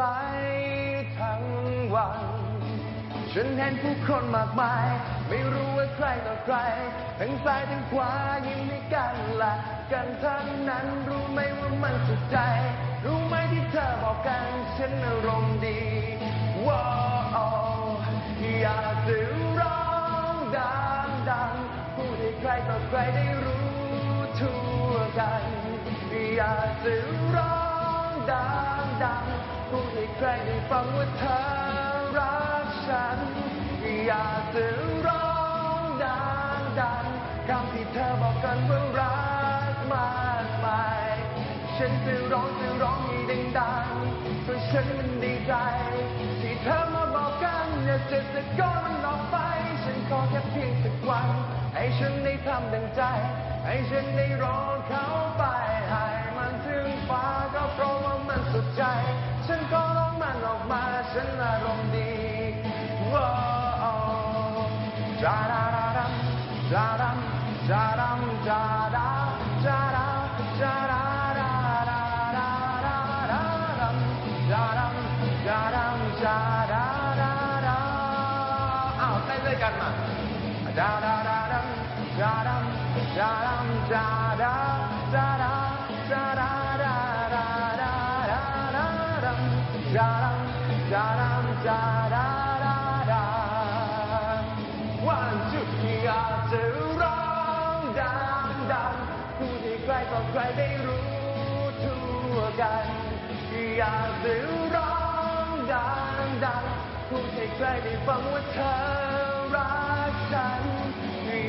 ใสทั้งวัน ฉันเห็นผู้คนมากมาย ไม่รู้ว่าใครต่อใคร ทั้งซ้ายทั้งขวายิ้มให้กันละกันทั้งนั้นรู้ไหมว่ามันสุดใจ รู้ไหมที่เธอบอกกันฉันอารมณ์ดีว้าวอยากจะร้องดังดังๆพูดให้ใครต่อใครได้รู้ทั่วกันอยากจะร้องดังดัง พูดให้ใครได้ฟังว่าเธอรักฉัน อยากจะร้องดังดังๆคำที่เธอบอกกันว่ารักมากมายฉันจะร้องจะร้องให้ดังๆเพราะฉันมันดีใจ ที่เธอมาบอกกันอย่าจะตะโกนมันออกไป ฉันขอแค่เพียงสักวัน ให้ฉันได้ทำดังใจ ให้ฉันได้ร้องเข ดาดา วันจุดอยากจะร้องดังดังพูดให้ใครต่อใครได้รู้ทั่วกันอยากจะร้องดังดังพูดให้ใครได้ฟังว่าเธอรักฉัน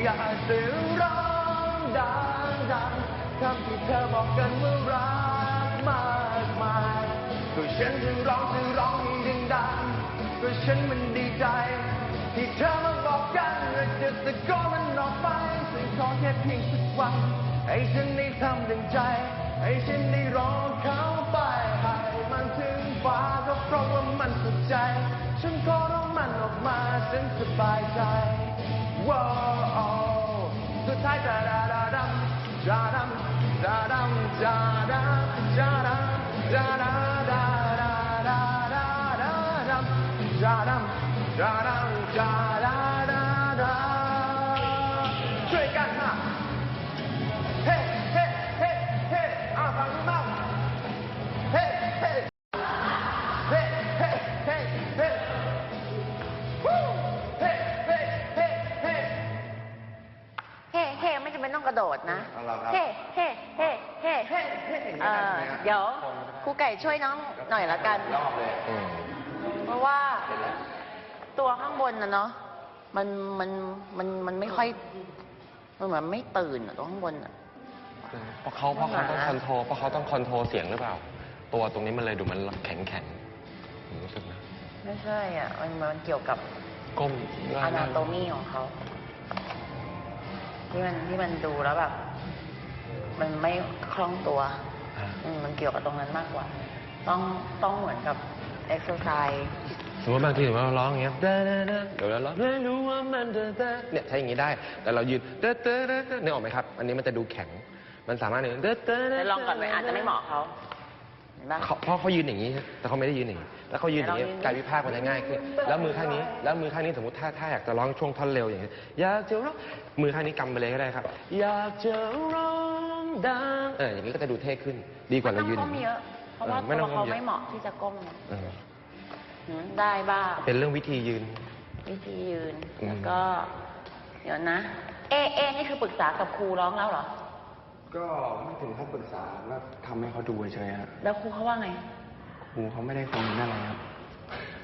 อยากจะร้องดังดังคำที่เธอบอกกันว่ารักมากมายก็ฉันจะร้องจะร้องให้ดังดังก็ฉันมันดีใจที่เธอ ว่าจะตะโกนมันออกไปฉันขอแค่เพียงสักวัน ให้ฉันได้ทำดังใจ ให้ฉันได้ร้องเขาไปให้มันถึงฟ้าก็เพราะว่ามันสุดใจ ฉันขอร้องมันออกมาฉันสบายใจว้าวสุดท้ายจะดาดาดัมจาดัมจาดัมจาดาจาดาจาดาดาดาดาดาดาดัมจาดัมจาดัมจาดาดาดา ดดนะ เอาล่ะครับ เฮ่เฮ่เฮ่เฮ่เฮ้ เฮ้อย่างนี้เอได้อไหมฮะเดี๋ยวครูไก่ช่วยน้องหน่อยละกัน รอบเลยเพราะว่าตัวข้างบนนะเนาะมันมันมันมันไม่ค่อยมันเหมือนไม่ตื่นอะตัวข้างบนอะ เพราะเขาเพราะเขาต้องหมาคอนโทรลเพราะเขาต้องคอนโทรลเสียงหรือเปล่า ตัวตรงนี้มันเลยดูมันแข็งแข็งผมรู้สึกนะ ไม่ใช่อะ มันมันเกี่ยวกับก้มหอนาน้าโตมีของเขา ที่มันที่มันดูแล้วแบบ มันไม่คล่องตัวอ่าอืมมันเกี่ยวกับตรงนั้นมากกว่า ต้องต้องเหมือนกับเอ็กซ์ไซส์สมมติบางทีเราร้องอย่างเงี้ยเด้อเด้อเด้อเดี๋ยวเราร้องไม่รู้ว่ามันเด้อเด้อเนี่ยใช้อย่างงี้ได้ แต่เรายืนเด้อเด้อเด้อเด้อเนี่ยออกไหมครับ อันนี้มันจะดูแข็ง มันสามารถเนี่ยเด้อเด้อเด้แต่ลองก่อนไหมอาจจะไม่เหมาะเขา เห็นปะเขาเพราะเขายืนอย่างนี้แต่เขาไม่ได้ยืนอย่างนี้แล้วเขายืนอย่างนี้แต่เรายืนการวิพากษ์มันจะง่ายขึ้นแล้วมือข้างนี้แล้วมือข้างนี้สมมติถ้าถ้าอยากจะร้องช่วงท่อนเร็วอย่างนี้ยอยากจะร้องมือข้างนี้กำไปเลยก็ได้ครับ อยากจะร้องดังเอออย่างนี้ก็จะดูเท่ขึ้น ดีกว่าเรายืนไม่ต้องก้มเยอะ เพราะว่าออไม่ตัต้วองก้เขามเยอะ ไม่เหมาะที่จะก้มเออหืมได้บ้างเป็นเรื่องวิธียืน วิธียืน อืม แล้วก็ เดี๋ยวนะ เอเอนี่คือปรึกษากับครูร้องแล้วเหรอ ก็ไม่ถึงขั้นปรึกษาก็ทำให้เขาดูเฉยๆครับแล้วครูเขาว่าไงครูเขาไม่ได้คอมเมนต์อะไรครับ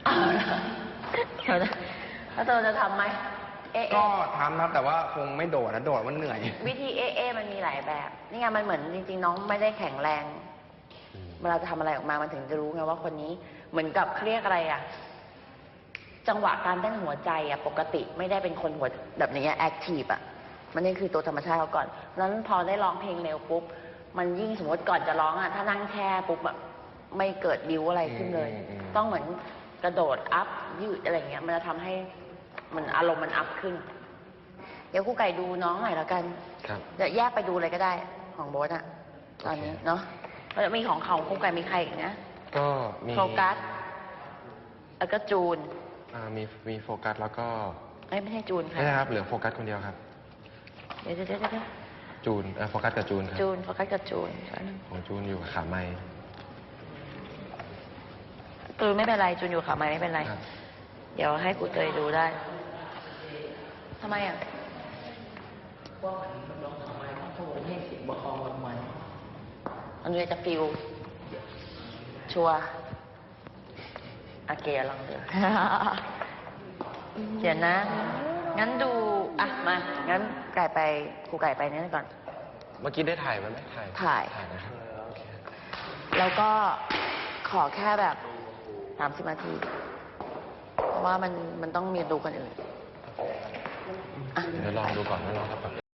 อ้าวเหรอเดี๋ยวนะแล้วเธอจะทำไหมเอเอก็ทำครับแต่ว่าคงไม่โดดนะโดดมันเหนื่อย วิธีเอเอมันมีหลายแบบ นี่ไงมันเหมือนจริง ๆ น้องไม่ได้แข็งแรง เวลาจะทำอะไรออกมา มันถึงจะรู้ไงว่าคนนี้เหมือนกับเขาเรียกอะไรอะจังหวะการเต้นหัวใจอะปกติไม่ได้เป็นคนหัวแบบนี้แอคทีฟอะ มันนี่คือตัวธรรมชาติเขาก่อนนั้นพอได้ร้องเพลงเร็วปุ๊บ มันยิ่งสมมติก่อนจะร้องอะถ้านั่งแช่ปุ๊บอะไม่เกิดบิวอะไรขึ้นเลย อืมอืมอืม ต้องเหมือนกระโดดอัพยืดอะไรเงี้ย มันจะทำให้มันอารมณ์มันอัพขึ้น เดี๋ยวครูไก่ดูน้องหน่อยแล้วกัน ครับ เดี๋ยวแยกไปดูเลยก็ได้ของโบ๊ทอะตอนนี้เนาะแล้วมีของเขาครูไก่มีใครอีกนะกก็มีโฟกัสแล้วก็จูนอ่ามีมีโฟกัสแล้วก็เอ้ยไม่ใช่จูนค่ะ ไม่ใช่ครับเหลือโฟกัสคนเดียวครับเดี๋ยวเดี๋ยวเดี๋ยวเดี๋ยวจูนเอ่อโฟกัสกับจูนครับจูนโฟกัสกับจูนแป๊บนึงของจูนอยู่กับขาไม้จูนไม่เป็นไรจูนอยู่ขาไม้ไม่เป็นไร ครับเดี๋ยวให้ครูเตยดูได้ทำไมอะอันนี้จะฟิลชัวร์โอเคลองดู เดี๋ยวนะ งั้นดู อะมา งั้นไก่ไปครูไก่ไปนี่ก่อน เมื่อกี้ได้ถ่ายไหมไหมถ่ายถ่ายถ่าย นะครับโอเคแล้วก็ขอแค่แบบสามสิบนาที เพราะว่ามันมันต้องมีดูคนอื่น เดี๋ยวลองดูก่อนว่าน้องทำแบบ